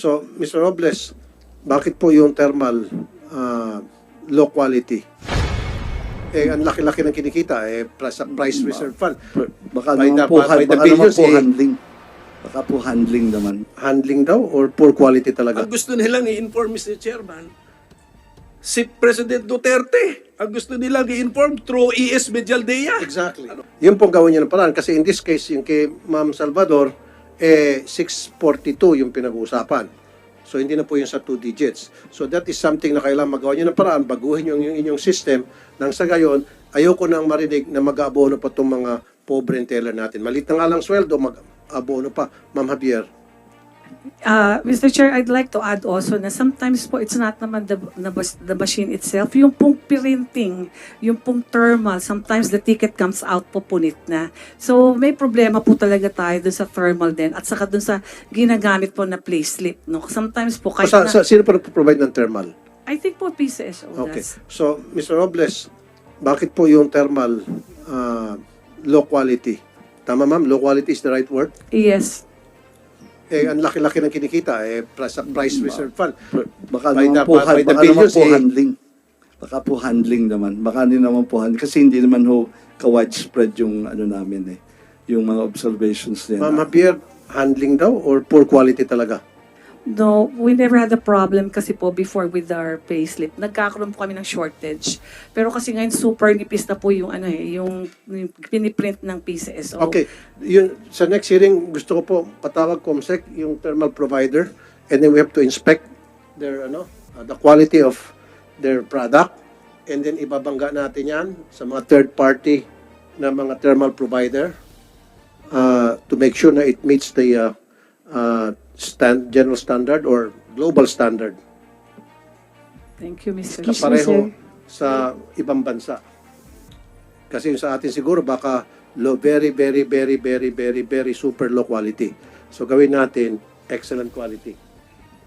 So, Mr. Robles, bakit po yung thermal ah, low quality? Eh, ang laki-laki ng kinikita, eh, plus sa price reserve fund. Baka By naman the- po, by the baka naman billions, po eh. handling. Baka po handling naman. Handling daw or poor quality talaga? Ang gusto nilang i-inform, Mr. Chairman, si President Duterte, ang gusto nilang i-inform through ES Medialdea. Exactly. Yun pong gawin niya ng paraan. Kasi in this case, yung kay Ma'am Salvador, eh, 642 yung pinag-uusapan. So, hindi na po yung sa two digits. So, that is something na kailangan magawa niyo ng paraan, baguhin yung, yung inyong system, nang sa gayon, ayoko nang marinig na mag-aabono pa itong mga pobre teller natin. Malit na nga lang sweldo, mag-abono pa. Ma'am Javier. Uh, Mr. Chair, I'd like to add also na sometimes po it's not naman the, the, machine itself. Yung pong printing, yung pong thermal, sometimes the ticket comes out po punit na. So may problema po talaga tayo dun sa thermal din at saka dun sa ginagamit po na payslip. No? Sometimes po kahit sa, na, sa, sino pa nagpo-provide ng thermal? I think po PCSO Okay. does. So, Mr. Robles, bakit po yung thermal ah, low quality? Tama ma'am, low quality is the right word? Yes. Eh, ang laki-laki ng kinikita, eh, sa price reserve fund. Baka By naman the- po, by the baka naman billions, po eh. handling. Baka po handling naman. Baka hindi naman po handling. Kasi hindi naman ho ka-widespread yung ano namin eh. Yung mga observations niya. Ma'am Javier, handling daw or poor quality talaga? No, we never had a problem kasi po before with our payslip. Nagkakaroon po kami ng shortage. Pero kasi ngayon super nipis na po yung ano eh, yung, yung piniprint ng PCSO. Okay, yun, sa next hearing, gusto ko po patawag COMSEC yung thermal provider and then we have to inspect their, ano, uh, the quality of their product and then ibabangga natin yan sa mga third party na mga thermal provider uh, to make sure na it meets the uh, uh, stand, general standard or global standard Thank you, Mr. na Chair. pareho sa ibang bansa. Kasi yung sa atin siguro baka low, very, very, very, very, very, very super low quality. So gawin natin excellent quality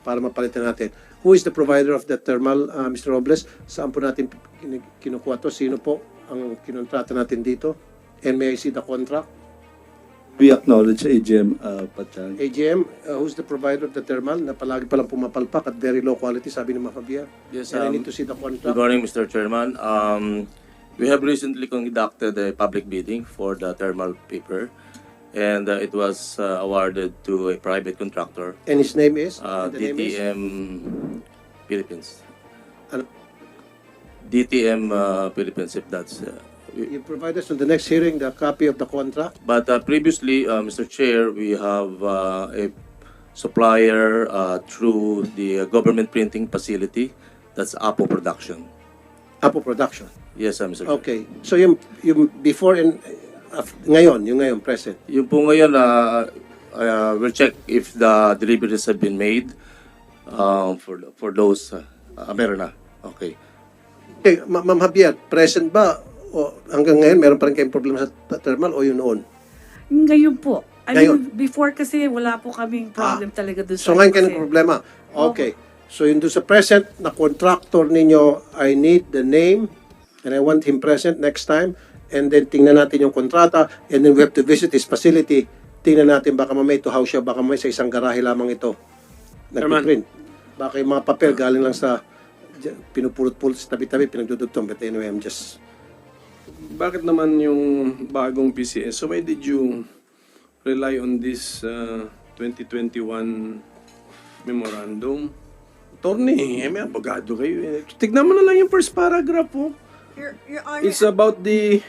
para mapalitan natin. Who is the provider of the thermal, uh, Mr. Robles? Saan po natin kin- kinukuha to? Sino po ang kinontrata natin dito? And may I see the contract? We acknowledge AGM uh, Pachang. AGM, uh, who's the provider of the thermal na palagi palang pumapalpak at very low quality, sabi ni Mafabia? Yes, And I um, need to see the contract. Good morning, Mr. Chairman. Um, we have recently conducted a public bidding for the thermal paper, and uh, it was uh, awarded to a private contractor, And his name is? uh, And the name is? DTM Philippines. Ano? DTM uh, Philippines, if that's. Uh, You provide us on the next hearing the copy of the contract. but uh, previously, uh, Mr. Chair, we have uh, a supplier uh, through the government printing facility. That's Apo Production. Apo Production. Yes, uh, Mr. Chair. Okay. So yung, yung before and uh, ngayon, yung ngayon, present. Yung po ngayon, uh, uh, we'll check if the deliveries have been made um, for for those. Uh, uh, meron na. Okay. Okay, Ma- Ma'am Javier, present ba? O hanggang ngayon, meron pa rin kayong problema sa t- thermal o yun noon? Ngayon po. I Ngayon. mean, before kasi wala po kaming problem talaga doon So ngayon kayo ng problema. Okay. So yung doon sa present na contractor ninyo, I need the name and I want him present next time and then tingnan natin yung kontrata and then we have to visit his facility. Tingnan natin baka mamay ito house siya, baka mamay sa isang garahe lamang ito. Nagpiprint. Baka yung mga papel galing lang sa pinupulot-pulot sa tabi-tabi, pinagdudugtong. But anyway, I'm just... Bakit naman yung bagong PCS? So why did you rely on this uh, 2021 memorandum? Attorney, eh, may abogado kayo. Eh. Tignan mo na lang yung first paragraph po. Your, Your Honor, It's about the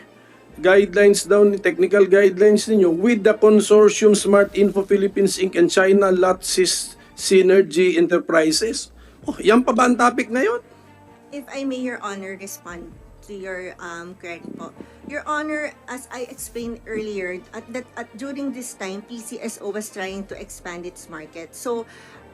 guidelines daw, ni technical guidelines ninyo with the consortium Smart Info Philippines Inc. and China Lot Sys- Synergy Enterprises. Oh, yan pa ba ang topic ngayon? if I may, Your Honor, respond to your um, query po. Your Honor, as I explained earlier, at that at, during this time, PCSO was trying to expand its market. So,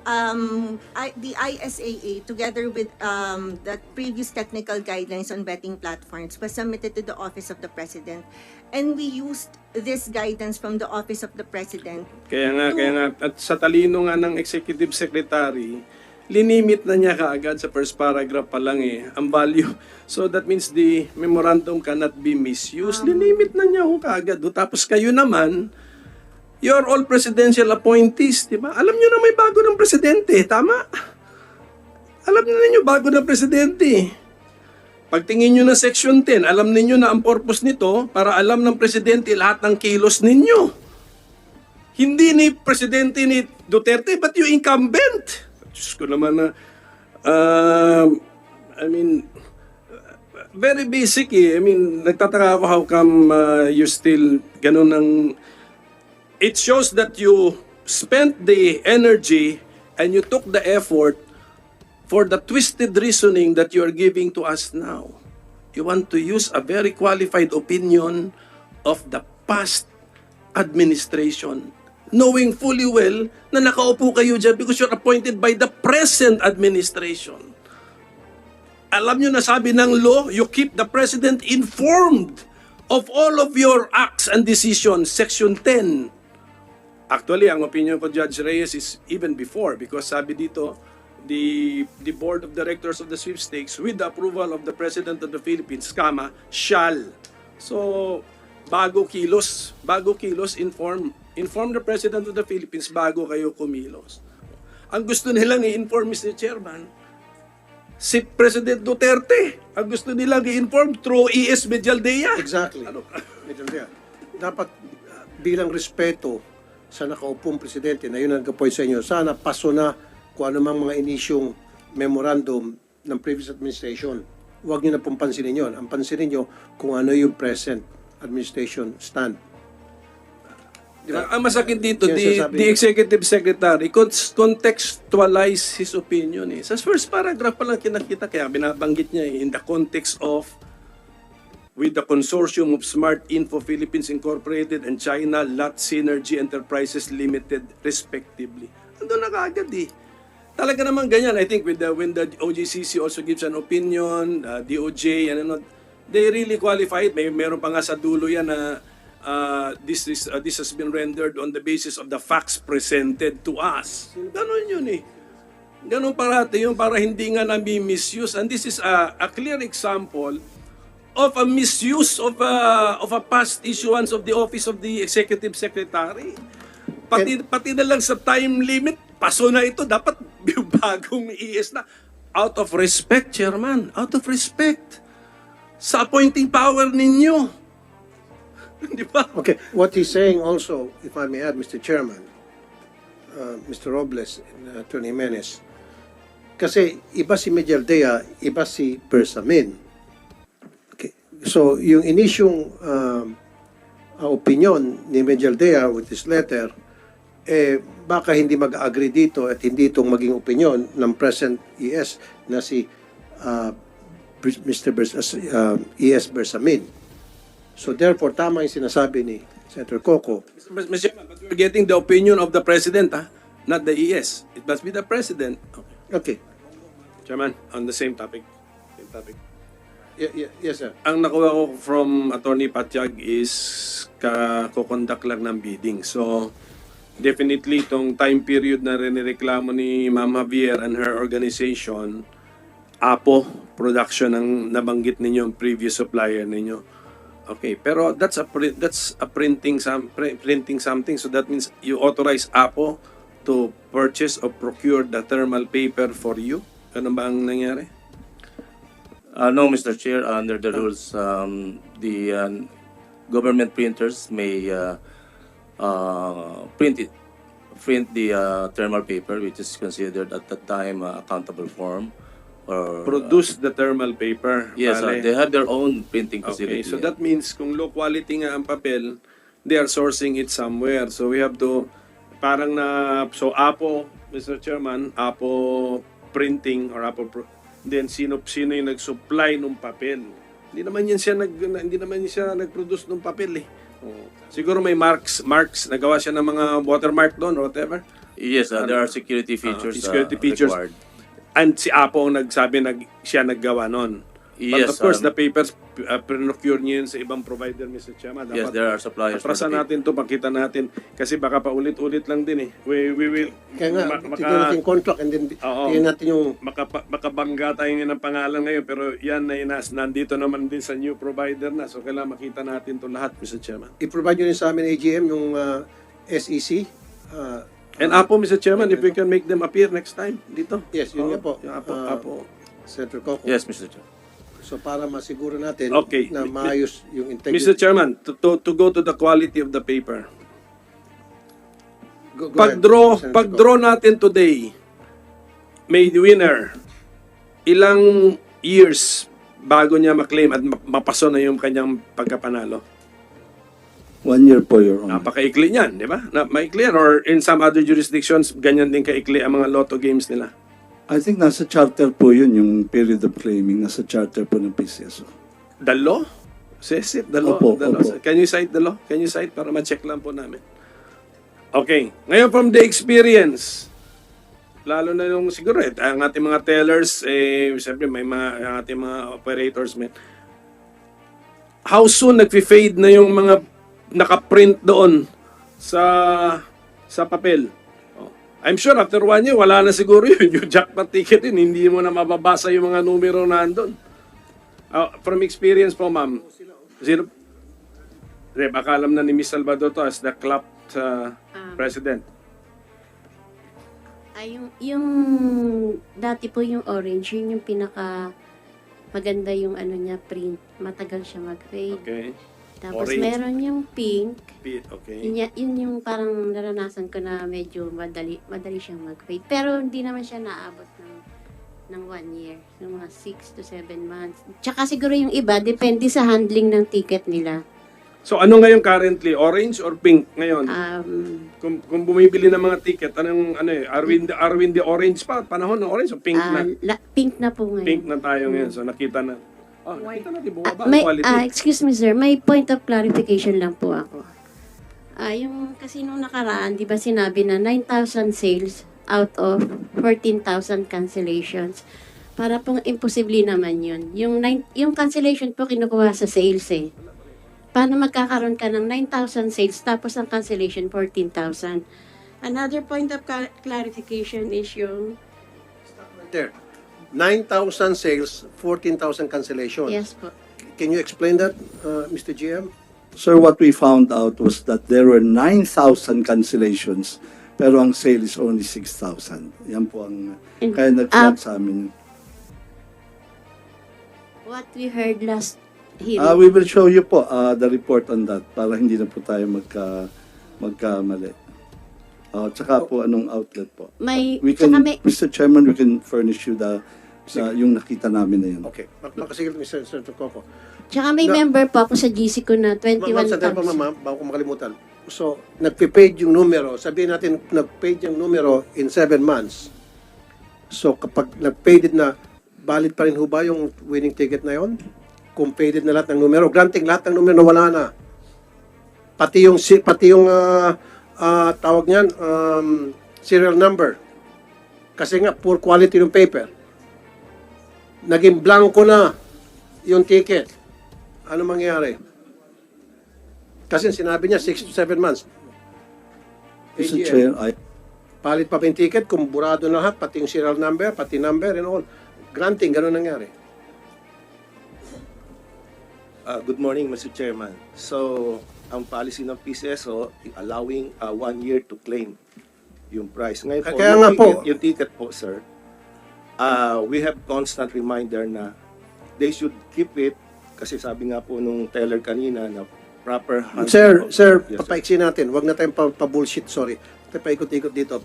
um, I, the ISAA, together with um, the previous technical guidelines on betting platforms, was submitted to the Office of the President. And we used this guidance from the Office of the President Kaya nga, kaya nga, at sa talino nga ng Executive Secretary, linimit na niya kaagad sa first paragraph pa lang eh, ang value. So that means the memorandum cannot be misused. linimit na niya ho kaagad. ho. Tapos kayo naman, You're all presidential appointees, di ba? Alam nyo na may bago ng presidente, tama? Alam nyo na ninyo bago ng presidente. Pagtingin nyo na Section 10, alam ninyo na ang purpose nito para alam ng presidente lahat ng kilos ninyo. Hindi ni presidente ni Duterte, but yung incumbent. Diyos ko naman na, um, I mean, very basic eh. I mean, nagtataka ako how come uh, you still ganun ang... It shows that you spent the energy and you took the effort for the twisted reasoning that you are giving to us now. You want to use a very qualified opinion of the past administration, knowing fully well na nakaupo kayo dyan because you're appointed by the present administration. Alam nyo na sabi ng law, you keep the president informed of all of your acts and decisions. Section 10. Actually, ang opinion ko, Judge Reyes, is even before because sabi dito, the the board of directors of the sweepstakes with the approval of the president of the Philippines, kama, shall. So, bago kilos, bago kilos, inform, inform the president of the Philippines bago kayo kumilos. Ang gusto nilang i-inform, Mr. Chairman, si President Duterte. Ang gusto nilang i-inform through ES Medialdea. Exactly. Ano? Diyan. Dapat uh, bilang respeto sa nakaupong presidente na yun ang nagka-point sa inyo, sana paso na kung ano mang mga inisyong memorandum ng previous administration. Huwag niyo na pong pansinin yun. Ang pansinin niyo kung ano yung present administration stand. Di ba? Ang masakit dito, the, the executive secretary con- contextualize his opinion. Eh. Sa first paragraph pa lang kinakita, kaya binabanggit niya eh, in the context of with the consortium of Smart Info Philippines Incorporated and China Lot Synergy Enterprises Limited respectively. Ando na kaagad eh. Talaga naman ganyan. I think with the, when the OGCC also gives an opinion, uh, DOJ, and ano, they really qualified. May meron pa nga sa dulo yan na uh, this is uh, this has been rendered on the basis of the facts presented to us. Ganon yun eh. Ganon parati yun para hindi nga nami misuse. And this is a, a clear example of a misuse of a, of a past issuance of the office of the executive secretary. Pati, pati na lang sa time limit, paso na ito. Dapat bagong ES na. Out of respect, Chairman. Out of respect. Sa appointing power ninyo. Di ba? Okay, what he's saying also, if I may add, Mr. Chairman, uh, Mr. Robles and uh, Attorney Jimenez, kasi iba si Medialdea, iba si Bersamin. Okay. So, yung inisyong um, uh, opinion ni Medialdea with this letter, eh, baka hindi mag-agree dito at hindi itong maging opinion ng present ES na si uh, Mr. Bers- uh, ES Bersamin. So therefore, tama yung sinasabi ni Senator Coco. Mr. Chairman, but we're getting the opinion of the President, ah, not the ES. It must be the President. Okay. Okay. Chairman, on the same topic. Same topic. Y- y- yes, sir. Ang nakuha ko from Attorney Patyag is kakokondak lang ng bidding. So, definitely itong time period na rinireklamo ni Ma'am Javier and her organization, Apo production ang nabanggit ninyo ang previous supplier ninyo. Okay, pero that's a pri- that's a printing some pri- printing something so that means you authorize Apo to purchase or procure the thermal paper for you. Ganun ba ang nangyari? Uh, no, Mr. Chair, under the rules, um, the uh, government printers may uh, uh, print it, print the uh, thermal paper, which is considered at that time uh, accountable form, or Produce the thermal paper. yes, uh, they have their own printing Okay, facility. so that means kung low quality nga ang papel, they are sourcing it somewhere. So we have to, parang na, so Apo, Mr. Chairman, Apo printing or Apo, pro- then sino, sino yung nag-supply ng papel? Hindi naman yan siya nag, na- hindi naman siya nag-produce ng papel eh. Oh. Siguro may marks, marks, nagawa siya ng mga watermark doon or whatever. yes, uh, there are security features, Ah, security uh, features. required. And si Apo ang nagsabi nag, siya naggawa noon. But Yes, of course, um, the papers, uh, procure niyo yun sa ibang provider, Mr. Yes, Dapat there are suppliers. for the Atrasan paper. natin to, pakita natin. Kasi baka paulit-ulit lang din eh. We, we will, Kaya nga, ma- tignan natin yung contract and then Oo. tignan natin yung makapa, makabangga tayo ng pangalan ngayon, pero yan na inas, nandito naman din sa new provider na. So, kailangan makita natin to lahat, Mr. Chairman. i-provide nyo rin sa amin AGM yung uh, SEC. Uh, And Apo, Mr. Chairman, if we can make them appear next time dito. Yes, yun nga po. Yung Apo, Ah, Apo. Senator Coco. Yes, Mr. Chair. So para masiguro natin Okay. na maayos yung Mr. integrity. Chairman, to, to, to go to the quality of the paper. Go- go ahead, Pag-draw, Senator pag-draw natin today, may winner. Ilang years bago niya maklaim at ma- mapaso na yung kanyang pagkapanalo? One year po, Your Honor. Napakaikli niyan, di ba? Na, maikli yan. Or in some other jurisdictions, ganyan din kaikli ang mga lotto games nila. I think nasa charter po yun, yung period of claiming. Nasa charter po ng PCSO. The law? Says it, the law. Opo, the law. opo. Can you cite the law? Can you cite para ma-check lang po namin? Okay. Ngayon from the experience, lalo na yung siguro, eh, ang ating mga tellers, eh, siyempre may mga, ang ating mga operators, man. How soon nagfi-fade na yung mga nakaprint doon sa sa papel? Oh. I'm sure after one year, wala na siguro yun. Yung jackpot ticket yun, hindi mo na mababasa yung mga numero na andun. Ah, from experience po, ma'am, zero, Re, baka alam na ni Miss Salvador to as the clap uh, president. Ay, yung, yung dati po yung orange, yun yung pinaka maganda yung ano niya, print. Matagal siya mag-fade. Okay. Tapos Orange. meron yung pink. Pete, okay. Yun, ya- yun yung parang naranasan ko na medyo madali, madali siyang mag-fade. Pero hindi naman siya naabot ng, ng one year. Ng mga six to seven months. Tsaka siguro yung iba, depende sa handling ng ticket nila. So ano ngayon currently? Orange or pink ngayon? Um, Kung, kung bumibili ng mga ticket, anong ano eh, Arwin the Arwin the orange pa panahon ng orange o pink ah, na? la- pink na po ngayon. Pink na tayo ngayon. So nakita na. Oh, nakita natin Ah, bumaba ang may, quality. ah, excuse me sir, may point of clarification lang po ako. Ah, yung kasi nung nakaraan, di ba sinabi na 9,000 sales out of 14,000 cancellations. Para pong imposible naman yun. Yung, nine, yung cancellation po kinukuha sa sales eh. Paano magkakaroon ka ng 9,000 sales tapos ang cancellation 14,000? Another point of ca- clarification is yung, There. 9,000 sales, 14,000 cancellations. yes po, Can you explain that, uh, Mr. GM? Sir, what we found out was that there were 9,000 cancellations, pero ang sale is only 6,000. Yan po ang, And, kaya ah, nag-flag sa amin. what we heard last hearing. Ah, we will show you po ah, the report on that para hindi na po tayo magka, magkamali. Uh, tsaka po anong outlet po. May, We can, tsaka may, Mr. Chairman, we can furnish you the, the- yung nakita namin na yun. Okay. Mak- Makasigil, Mr. Senator Coco. tsaka may Na- member po ako sa GC ko na Ma'am, ma'am, sandali pa, 21,000. ma'am, bago ko makalimutan. So, nagpe-paid yung numero. Sabihin natin, nag-paid yung numero in seven months. So, kapag nag-paid na, valid pa rin ho ba yung winning ticket na yon? Kung paid na lahat ng numero. Granting lahat ng numero na wala na. Pati yung, si- pati yung ah, ah, tawag niyan, um, serial number. Kasi nga, poor quality ng paper. Naging blanco na yung ticket. Ano mangyayari? Kasi sinabi niya 6 to 7 months. Mr. Chair, I, Palit pa ba yung ticket kung burado na lahat, pati yung serial number, pati number and all. Granting, ganun nangyari. Uh, good morning, Mr. Chairman. So, ang policy ng PCSO, allowing uh, one year to claim yung price. Ngayon po, Kaya yung, nga po. ticket, yung ticket po, sir, uh, we have constant reminder na they should keep it kasi sabi nga po nung teller kanina na proper handling Sir, of- sir, Yes, papaiksi natin. Huwag na tayong pa- pa-bullshit, sorry. Tayo paikot-ikot dito.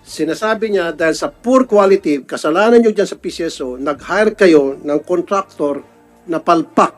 Sinasabi niya, dahil sa poor quality, kasalanan niyo dyan sa PCSO, nag-hire kayo ng contractor na palpak